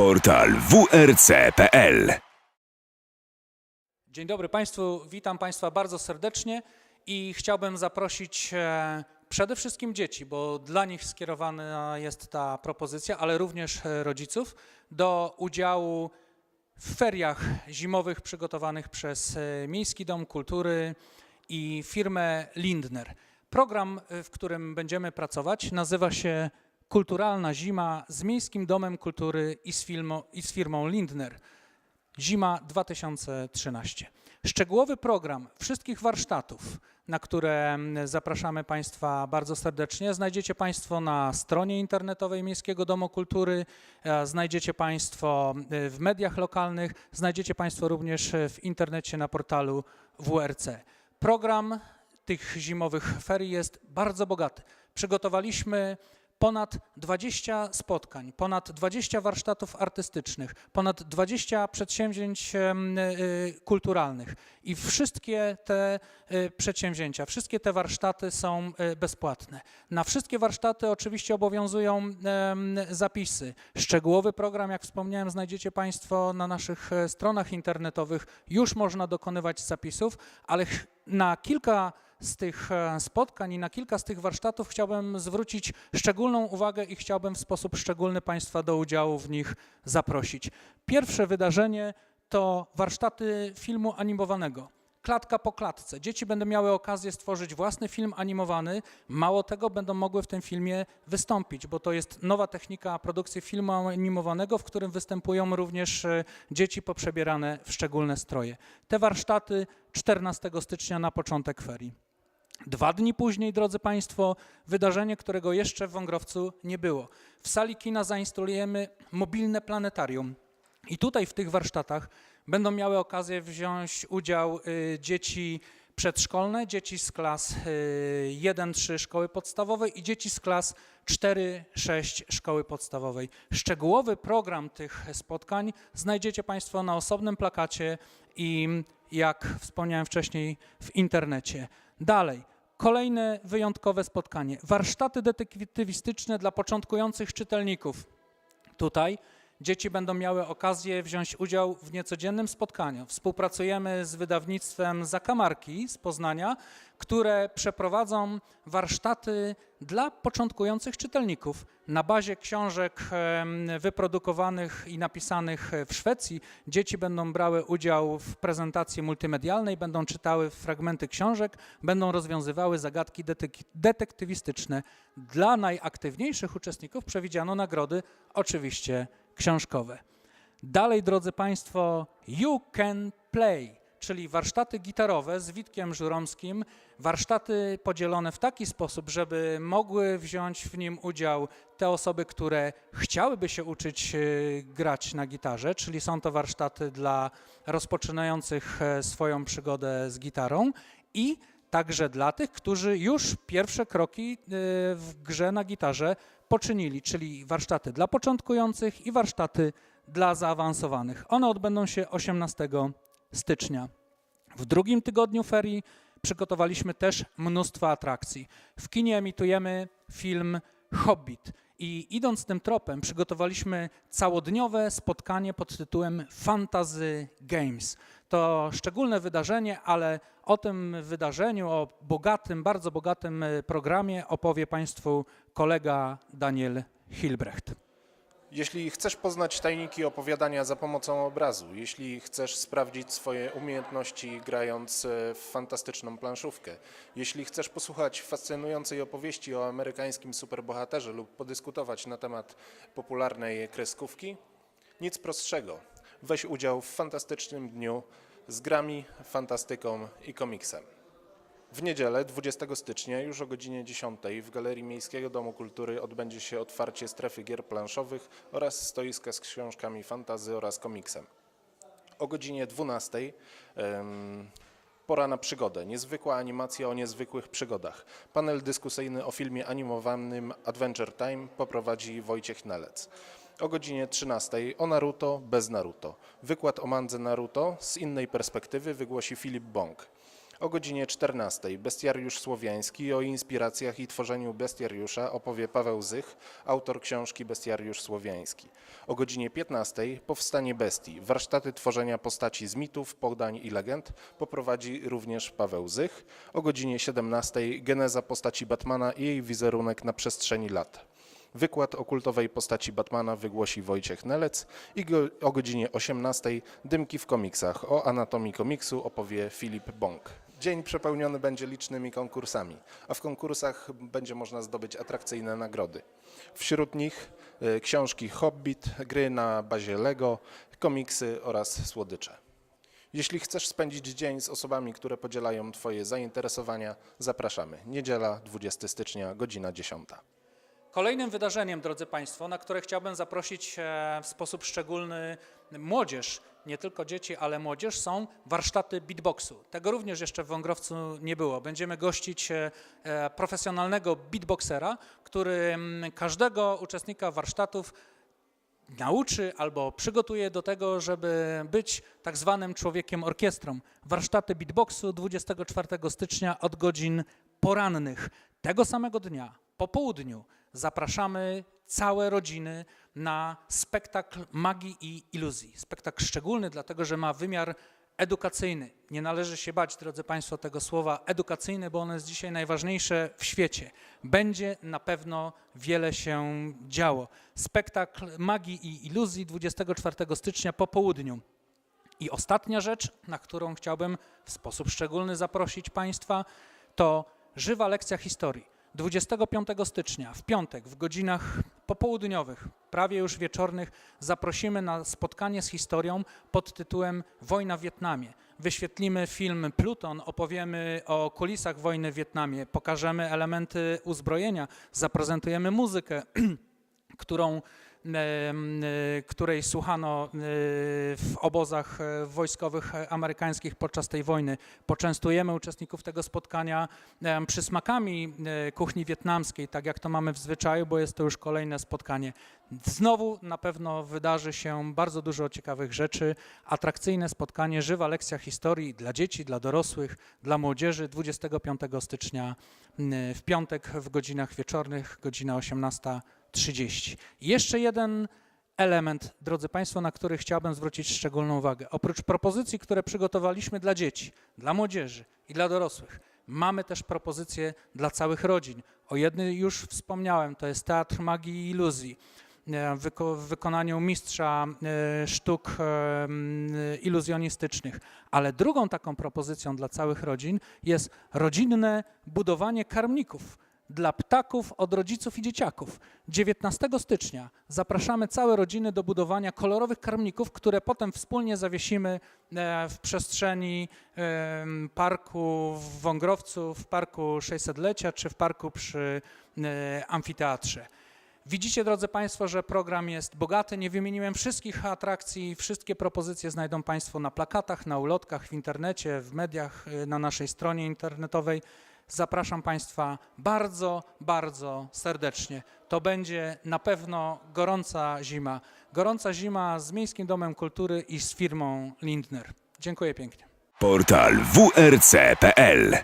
Portal wrc.pl Dzień dobry Państwu, witam Państwa bardzo serdecznie i chciałbym zaprosić e, przede wszystkim dzieci, bo dla nich skierowana jest ta propozycja, ale również e, rodziców do udziału w feriach zimowych przygotowanych przez e, Miejski Dom Kultury i firmę Lindner. Program, w którym będziemy pracować, nazywa się Kulturalna Zima z Miejskim Domem Kultury i z, filmo, i z firmą Lindner. Zima 2013. Szczegółowy program wszystkich warsztatów, na które mm, zapraszamy Państwa bardzo serdecznie, znajdziecie Państwo na stronie internetowej Miejskiego Domu Kultury, e, znajdziecie Państwo e, w mediach lokalnych, znajdziecie Państwo również e, w internecie na portalu WRC. Program tych zimowych ferii jest bardzo bogaty. Przygotowaliśmy ponad 20 spotkań, ponad 20 warsztatów artystycznych, ponad 20 przedsięwzięć em, y, kulturalnych i wszystkie te y, przedsięwzięcia, wszystkie te warsztaty są bezpłatne. Na wszystkie warsztaty oczywiście obowiązują zapisy. Szczegółowy program, jak wspomniałem, znajdziecie Państwo na naszych e, stronach internetowych. Już można dokonywać zapisów, ale na kilka z tych e, spotkań i na kilka z tych warsztatów chciałbym zwrócić szczególną uwagę i chciałbym w sposób szczególny Państwa do udziału w nich zaprosić. Pierwsze wydarzenie to warsztaty filmu animowanego. Klatka po klatce. Dzieci będą miały okazję stworzyć własny film animowany. Mało tego, będą mogły w tym filmie wystąpić, bo to jest nowa technika produkcji filmu animowanego, w którym występują również e, dzieci poprzebierane w szczególne stroje. Te warsztaty 14 stycznia na początek ferii. Dwa dni później, drodzy Państwo, wydarzenie, którego jeszcze w Wągrowcu nie było. W sali kina zainstalujemy mobilne planetarium. I tutaj w tych warsztatach będą miały okazję wziąć udział y, dzieci przedszkolne, dzieci z klas y, 1-3 szkoły podstawowej i dzieci z klas 4-6 szkoły podstawowej. Szczegółowy program tych spotkań znajdziecie Państwo na osobnym plakacie i jak wspomniałem wcześniej w internecie. Dalej, kolejne wyjątkowe spotkanie. Warsztaty detektywistyczne dla początkujących czytelników. Tutaj dzieci będą miały okazję wziąć udział w niecodziennym spotkaniu. Współpracujemy z wydawnictwem Zakamarki z Poznania, które przeprowadzą warsztaty dla początkujących czytelników. Na bazie książek wyprodukowanych i napisanych w Szwecji dzieci będą brały udział w prezentacji multimedialnej, będą czytały fragmenty książek, będą rozwiązywały zagadki detek- detektywistyczne. Dla najaktywniejszych uczestników przewidziano nagrody oczywiście książkowe. Dalej, drodzy Państwo, You Can Play, czyli warsztaty gitarowe z Witkiem Żuromskim. Warsztaty podzielone w taki sposób, żeby mogły wziąć w nim udział te osoby, które chciałyby się uczyć e, grać na gitarze, czyli są to warsztaty dla rozpoczynających e, swoją przygodę z gitarą i także dla tych, którzy już pierwsze kroki e, w grze na gitarze poczynili, czyli warsztaty dla początkujących i warsztaty dla zaawansowanych. One odbędą się 18 stycznia. W drugim tygodniu ferii przygotowaliśmy też mnóstwo atrakcji. W kinie emitujemy film Hobbit i idąc tym tropem przygotowaliśmy całodniowe spotkanie pod tytułem Fantasy Games. To szczególne wydarzenie, ale o tym wydarzeniu, o bogatym, bardzo bogatym e, programie opowie Państwu kolega Daniel Hilbrecht. Jeśli chcesz poznać tajniki opowiadania za pomocą obrazu, jeśli chcesz sprawdzić swoje umiejętności grając e, w fantastyczną planszówkę, jeśli chcesz posłuchać fascynującej opowieści o amerykańskim superbohaterze lub podyskutować na temat popularnej kreskówki, nic prostszego. Weź udział w fantastycznym dniu z grami, fantastyką i komiksem. W niedzielę 20 stycznia już o godzinie 10 w Galerii Miejskiego Domu Kultury odbędzie się otwarcie strefy gier planszowych oraz stoiska z książkami fantazy oraz komiksem. O godzinie 12 em, pora na przygodę. Niezwykła animacja o niezwykłych przygodach. Panel dyskusyjny o filmie animowanym Adventure Time poprowadzi Wojciech Nelec. O godzinie 13 o Naruto bez Naruto. Wykład o mandze Naruto z innej perspektywy wygłosi Filip Bąk. O godzinie 14 Bestiariusz Słowiański o inspiracjach i tworzeniu bestiariusza opowie Paweł Zych, autor książki Bestiariusz Słowiański. O godzinie 15 Powstanie Bestii, warsztaty tworzenia postaci z mitów, podań i legend poprowadzi również Paweł Zych. O godzinie 17 Geneza postaci Batmana i jej wizerunek na przestrzeni lat. Wykład o kultowej postaci Batmana wygłosi Wojciech Nelec i o godzinie 18 Dymki w komiksach. O anatomii komiksu opowie Filip Bąk. Dzień przepełniony będzie licznymi konkursami, a w konkursach będzie można zdobyć atrakcyjne nagrody. Wśród nich e, książki Hobbit, gry na bazie Lego, komiksy oraz słodycze. Jeśli chcesz spędzić dzień z osobami, które podzielają Twoje zainteresowania, zapraszamy. Niedziela, 20 stycznia, godzina 10. Kolejnym wydarzeniem, drodzy Państwo, na które chciałbym zaprosić e, w sposób szczególny młodzież, nie tylko dzieci, ale młodzież, są warsztaty beatboxu. Tego również jeszcze w Wągrowcu nie było. Będziemy gościć e, e, profesjonalnego beatboxera, który każdego uczestnika warsztatów nauczy albo przygotuje do tego, żeby być tak zwanym człowiekiem orkiestrą. Warsztaty beatboxu 24 stycznia od godzin porannych. Tego samego dnia, po południu, zapraszamy całe rodziny na spektakl magii i iluzji. Spektakl szczególny, dlatego że ma wymiar edukacyjny. Nie należy się bać, drodzy Państwo, tego słowa edukacyjny, bo ono jest dzisiaj najważniejsze w świecie. Będzie na pewno wiele się działo. Spektakl magii i iluzji 24 stycznia po południu. I ostatnia rzecz, na którą chciałbym w sposób szczególny zaprosić Państwa, to żywa lekcja historii. 25 stycznia, w piątek, w godzinach popołudniowych, prawie już wieczornych, zaprosimy na spotkanie z historią pod tytułem Wojna w Wietnamie. Wyświetlimy film Pluton, opowiemy o kulisach wojny w Wietnamie, pokażemy elementy uzbrojenia, zaprezentujemy muzykę, którą, E, której słuchano e, w obozach e, wojskowych amerykańskich podczas tej wojny. Poczęstujemy uczestników tego spotkania przysmakami kuchni wietnamskiej, tak jak to mamy w zwyczaju, bo jest to już kolejne spotkanie. Znowu na pewno wydarzy się bardzo dużo ciekawych rzeczy. Atrakcyjne spotkanie, żywa lekcja historii dla dzieci, dla dorosłych, dla młodzieży 25 stycznia w piątek w godzinach wieczornych, godzina 18. 30. Jeszcze jeden element, drodzy Państwo, na który chciałbym zwrócić szczególną uwagę. Oprócz propozycji, które przygotowaliśmy dla dzieci, dla młodzieży i dla dorosłych, mamy też propozycje dla całych rodzin. O jednej już wspomniałem, to jest Teatr Magii i Iluzji e, w wykonaniu mistrza e, sztuk e, iluzjonistycznych. Ale drugą taką propozycją dla całych rodzin jest rodzinne budowanie karmników dla ptaków od rodziców i dzieciaków. 19 stycznia zapraszamy całe rodziny do budowania kolorowych karmników, które potem wspólnie zawiesimy e, w przestrzeni parku w Wągrowcu, w parku 600-lecia czy w parku przy e, amfiteatrze. Widzicie, drodzy Państwo, że program jest bogaty. Nie wymieniłem wszystkich atrakcji, wszystkie propozycje znajdą Państwo na plakatach, na ulotkach, w internecie, w mediach, y, na naszej stronie internetowej. Zapraszam Państwa bardzo, bardzo serdecznie. To będzie na pewno gorąca zima. Gorąca zima z Miejskim Domem Kultury i z firmą Lindner. Dziękuję pięknie. Portal wrc.pl